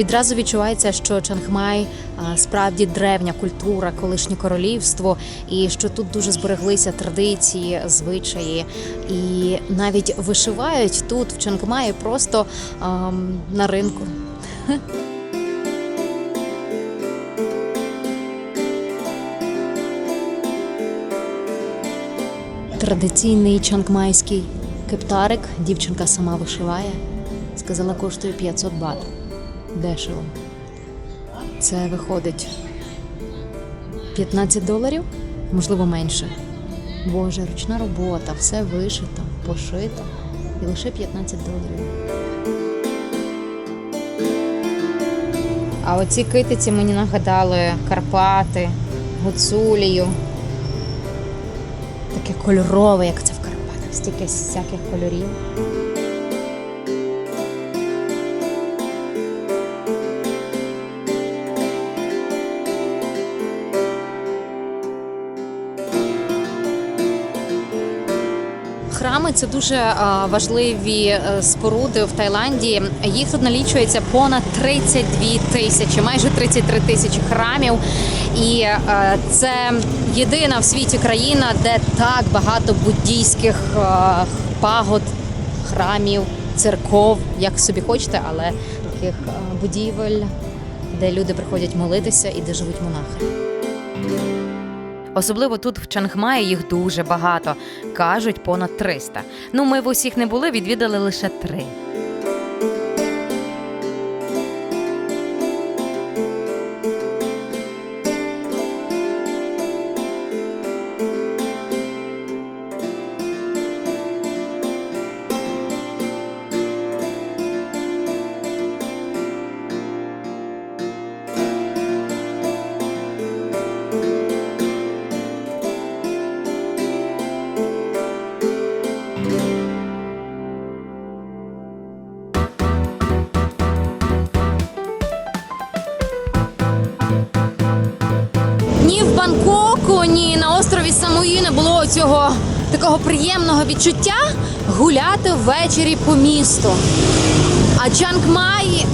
Відразу відчувається, що Чангмай справді древня культура, колишнє королівство, і що тут дуже збереглися традиції, звичаї, і навіть вишивають тут в Чангмаї просто ам, на ринку. Традиційний чангмайський кептарик дівчинка сама вишиває. Сказала, коштує 500 бат. Дешево. Це виходить 15 доларів, можливо, менше. Боже, ручна робота, все вишито, пошито. І лише 15 доларів. А оці китиці мені нагадали Карпати, Гуцулію. Таке кольорове, як це в Карпатах, стільки всяких кольорів. Храми це дуже важливі е, споруди в Таїланді. Їх тут налічується понад 32 тисячі, майже 33 тисячі храмів. І е, це єдина в світі країна, де так багато буддійських е, пагод, храмів, церков, як собі хочете, але таких е, будівель, де люди приходять молитися і де живуть монахи. Особливо тут в Чангмаї їх дуже багато. Кажуть, понад 300. Ну, ми в усіх не були, відвідали лише три. Не було цього такого приємного відчуття гуляти ввечері по місту. А Чангмай,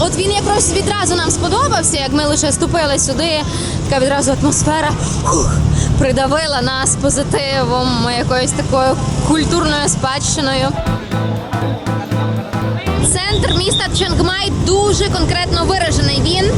от він якось відразу нам сподобався, як ми лише ступили сюди. Така відразу атмосфера фух, придавила нас позитивом, якоюсь такою культурною спадщиною. Центр міста Чангмай дуже конкретно виражений. Він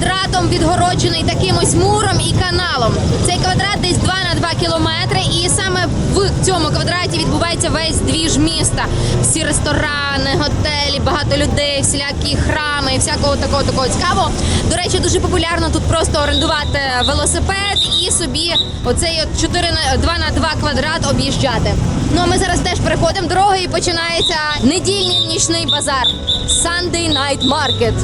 квадратом відгороджений таким ось муром і каналом. Цей квадрат десь 2 на 2 кілометри, і саме в цьому квадраті відбувається весь двіж міста. Всі ресторани, готелі, багато людей, всілякі храми, і всякого такого такого цікавого. До речі, дуже популярно тут просто орендувати велосипед і собі оцей от 4 на 2 на 2 квадрат об'їжджати. Ну а ми зараз теж переходимо дорогу і починається недільний нічний базар. Sunday Night Market.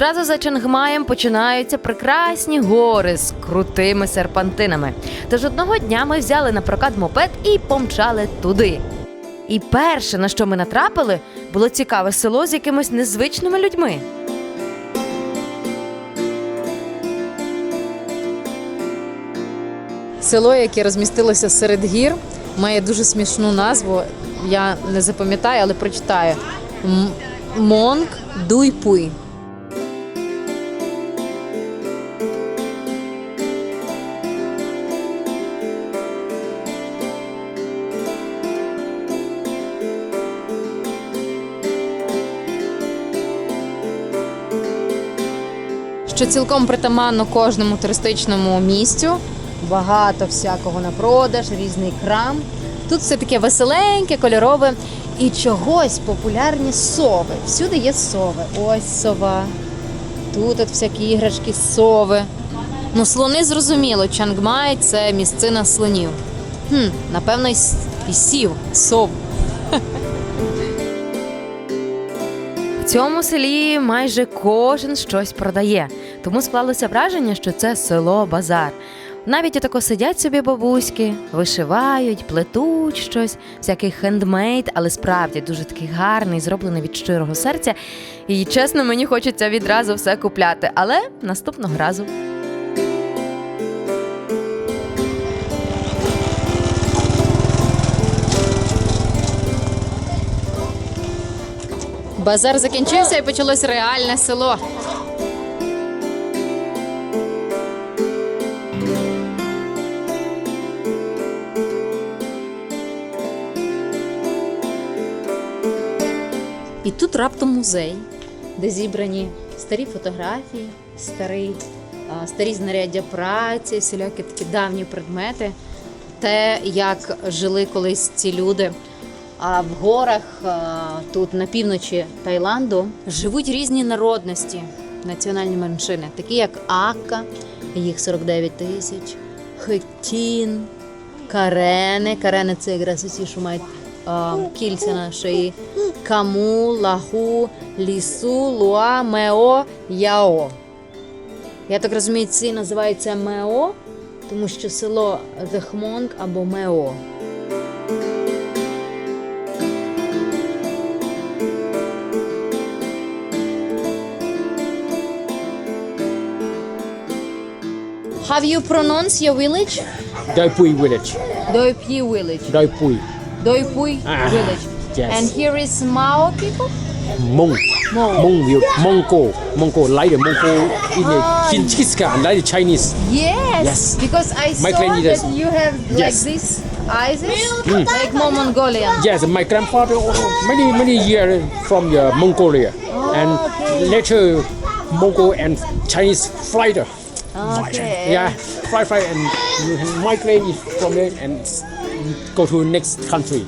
Одразу за Чангмаєм починаються прекрасні гори з крутими серпантинами. Тож одного дня ми взяли на прокат мопед і помчали туди. І перше, на що ми натрапили, було цікаве село з якимись незвичними людьми. Село, яке розмістилося серед гір, має дуже смішну назву. Я не запам'ятаю, але прочитаю. Монг Дуйпуй. Що цілком притаманно кожному туристичному місцю. Багато всякого на продаж, різний крам. Тут все таке веселеньке, кольорове. І чогось популярні сови. Всюди є сови. Ось сова. Тут от всякі іграшки сови. Ну, слони зрозуміло, Чангмай це місцина слонів. Хм, напевно, і сів, сов. Цьому селі майже кожен щось продає, тому склалося враження, що це село базар. Навіть отако сидять собі бабуськи, вишивають, плетуть щось, всякий хендмейд, але справді дуже такий гарний, зроблений від щирого серця. І чесно, мені хочеться відразу все купляти, але наступного разу. Базар закінчився і почалось реальне село. І тут раптом музей, де зібрані старі фотографії, старий, а, старі знаряддя праці, всілякі такі давні предмети. Те, як жили колись ці люди. А в горах тут на півночі Таїланду живуть різні народності, національні меншини, такі як Акка, їх 49 тисяч, Хетін, Карени. Карени це якраз усі, що мають кільця на шиї. Каму, Лагу, Лісу, Луа, Мео, Яо. Я так розумію, ці називаються Мео, тому що село Дехмонг або Мео. Have you pronounced your village? Doi Pui village. Doipui village. Doi Pui. Doipui Ah, village. yes. And here is Mao people? Mong. Mong. Mong will Mongol. Mongol like the Mongol in the Ah. Genghis Khan, like the Chinese. Yes. Yes. Because I My saw that you have like Yes. this eyes, like more Mongolian. Yes, my grandfather also many many years from the Mongolia, and later Mongol and Chinese fighter. Okay. Yeah, fly fly and migrate from there and go to next country.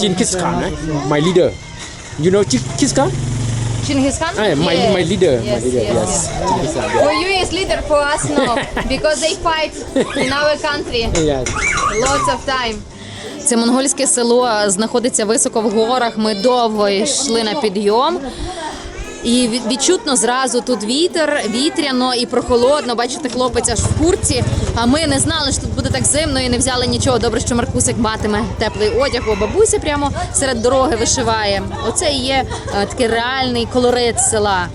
Genghis Khan, eh? my leader. You know Genghis Khan? Genghis Khan? Ah, my Yes. my leader, my Yes, leader. yes, Yes, yes. Genghis Khan. For you is leader, for us no, because they fight in our country. Yes. Lots of time. Це монгольське село знаходиться високо в горах. Ми довго йшли на підйом. І відчутно зразу тут вітер, вітряно і прохолодно. Бачите, хлопець аж в курці. А ми не знали, що тут буде так зимно і не взяли нічого. Добре, що Маркусик матиме теплий одяг, бо бабуся прямо серед дороги вишиває. Оце і є е, такий реальний колорит села.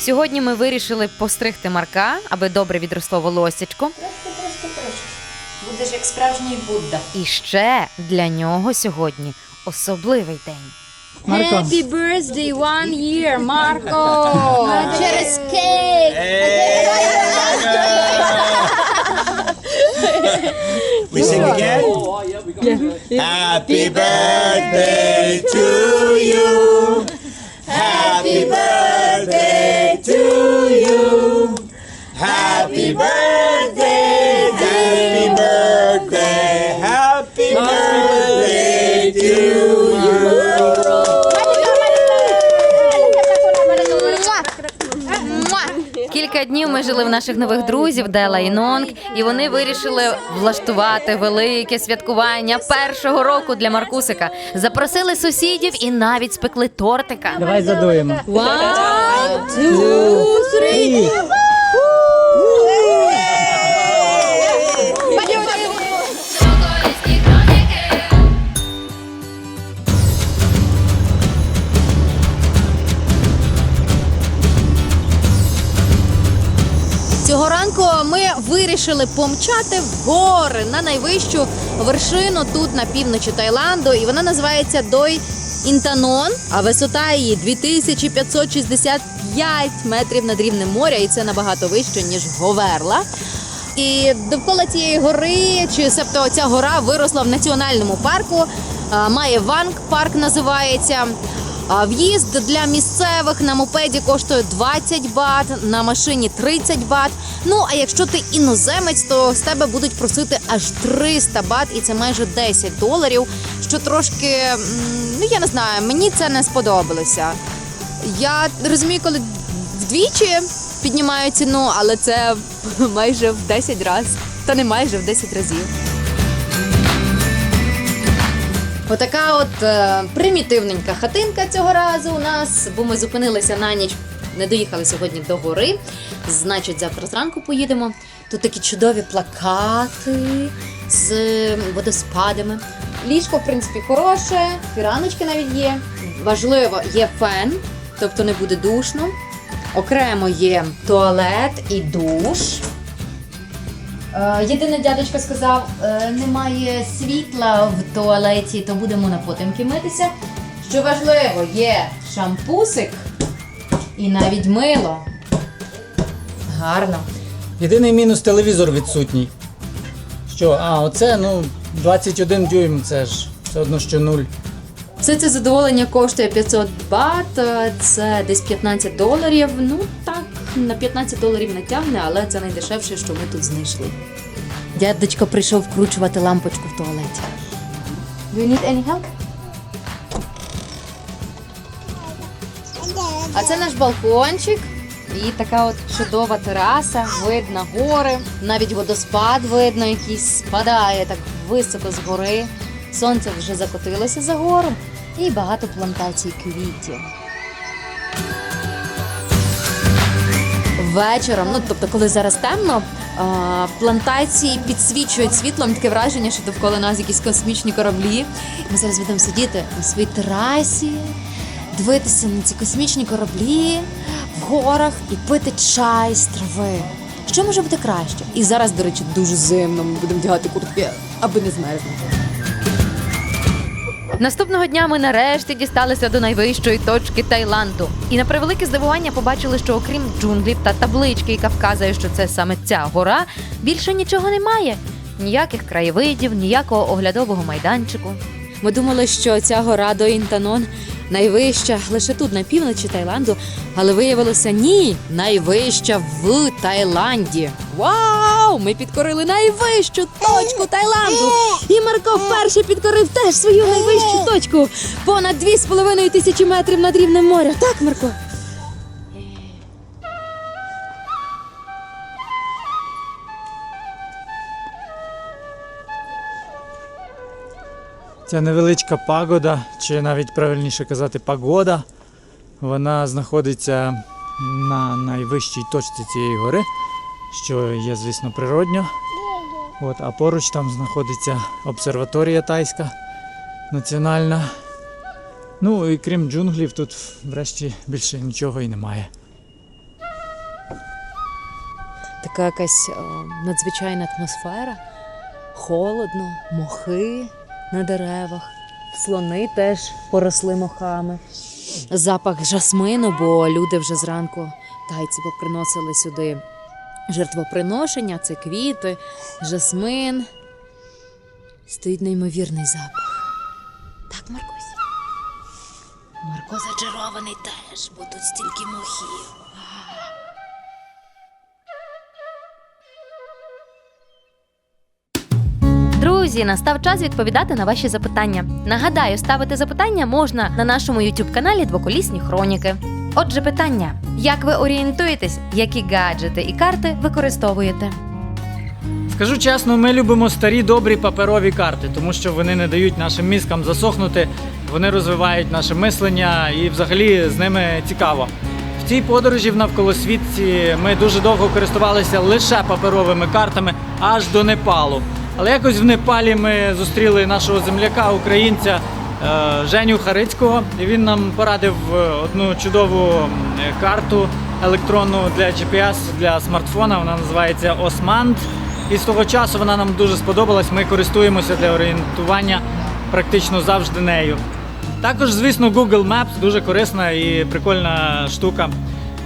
Сьогодні ми вирішили постригти Марка, аби добре відросло волоссячко. Будеш як справжній Будда. І ще для нього сьогодні особливий день. Happy birthday one year, Марко! Через кейк! We sing again? Happy birthday to you. Кілька днів ми жили в наших нових друзів Дела і Нонг, і вони вирішили влаштувати велике святкування першого року для Маркусика. Запросили сусідів і навіть спекли тортика. Давай задуємо. One, two, three. Вирішили помчати в гори на найвищу вершину тут на півночі Таїланду, і вона називається Дой Інтанон. А висота її 2565 метрів над рівнем моря, і це набагато вище ніж Говерла. І довкола цієї гори, чи себто ця гора виросла в національному парку. Має Ванг парк називається. А в'їзд для місцевих на мопеді коштує 20 бат, на машині 30 бат. Ну а якщо ти іноземець, то з тебе будуть просити аж 300 бат, і це майже 10 доларів. Що трошки, ну я не знаю, мені це не сподобалося. Я розумію, коли вдвічі піднімаю ціну, але це майже в 10 разів. Та не майже в 10 разів. Отака от е, примітивненька хатинка цього разу у нас, бо ми зупинилися на ніч, не доїхали сьогодні до гори. Значить, завтра зранку поїдемо. Тут такі чудові плакати з водоспадами. Ліжко, в принципі, хороше, фіраночки навіть є. Важливо, є фен, тобто не буде душно. Окремо є туалет і душ. Е, Єдине дядечко сказав, е, немає світла в туалеті, то будемо на потемки митися. Що важливо, є шампусик і навіть мило. Гарно. Єдиний мінус телевізор відсутній. Що, а, оце, ну, 21 дюйм, це ж все одно, що нуль. Все це задоволення коштує 500 бат, е, це десь 15 доларів. Ну так, на 15 доларів не тягне, але це найдешевше, що ми тут знайшли. Дядечко прийшов вкручувати лампочку в туалеті. Do you need any help? А це наш балкончик. І така от чудова тераса, видно гори, навіть водоспад видно, якийсь спадає так високо з гори. Сонце вже закотилося за гору і багато плантацій квітів. Вечором, ну тобто, коли зараз темно, плантації підсвічують світлом таке враження, що довкола нас якісь космічні кораблі. Ми зараз будемо сидіти на своїй терасі, дивитися на ці космічні кораблі в горах і пити чай з трави. Що може бути краще? І зараз, до речі, дуже зимно. Ми будемо вдягати куртки, аби не змерзнути. Наступного дня ми нарешті дісталися до найвищої точки Таїланду. І на превелике здивування побачили, що окрім джунглів та таблички, яка вказує, що це саме ця гора, більше нічого немає. Ніяких краєвидів, ніякого оглядового майданчику. Ми думали, що ця гора до Інтанон найвища лише тут, на півночі Таїланду, але виявилося ні, найвища в Таїланді. Вау! Ми підкорили найвищу точку Таїланду. І Марко вперше підкорив теж свою найвищу точку. Понад 2,5 тисячі метрів над рівнем моря. Так, Марко? Ця невеличка пагода, чи навіть правильніше казати пагода, вона знаходиться на найвищій точці цієї гори, що є, звісно, природньо. От, а поруч там знаходиться обсерваторія тайська національна. Ну і крім джунглів, тут врешті більше нічого і немає. Така якась надзвичайна атмосфера. Холодно, мохи на деревах, слони теж поросли мохами. Запах жасмину, бо люди вже зранку тайці поприносили сюди жертвоприношення, це квіти, жасмин. Стоїть неймовірний запах. Так, Маркусь? Марко зачарований теж, бо тут стільки мохів. Друзі, настав час відповідати на ваші запитання. Нагадаю, ставити запитання можна на нашому youtube каналі Двоколісні Хроніки. Отже, питання: як ви орієнтуєтесь, які гаджети і карти використовуєте? Скажу чесно, ми любимо старі добрі паперові карти, тому що вони не дають нашим мізкам засохнути, вони розвивають наше мислення і взагалі з ними цікаво. В цій подорожі в навколосвітці ми дуже довго користувалися лише паперовими картами аж до Непалу. Але якось в Непалі ми зустріли нашого земляка, українця е, Женю Харицького, і він нам порадив е, одну чудову карту електронну для GPS для смартфона. Вона називається Osmand. І з того часу вона нам дуже сподобалась. Ми користуємося для орієнтування практично завжди нею. Також, звісно, Google Maps дуже корисна і прикольна штука,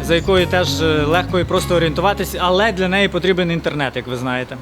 за якою теж е, легко і просто орієнтуватись, але для неї потрібен інтернет, як ви знаєте.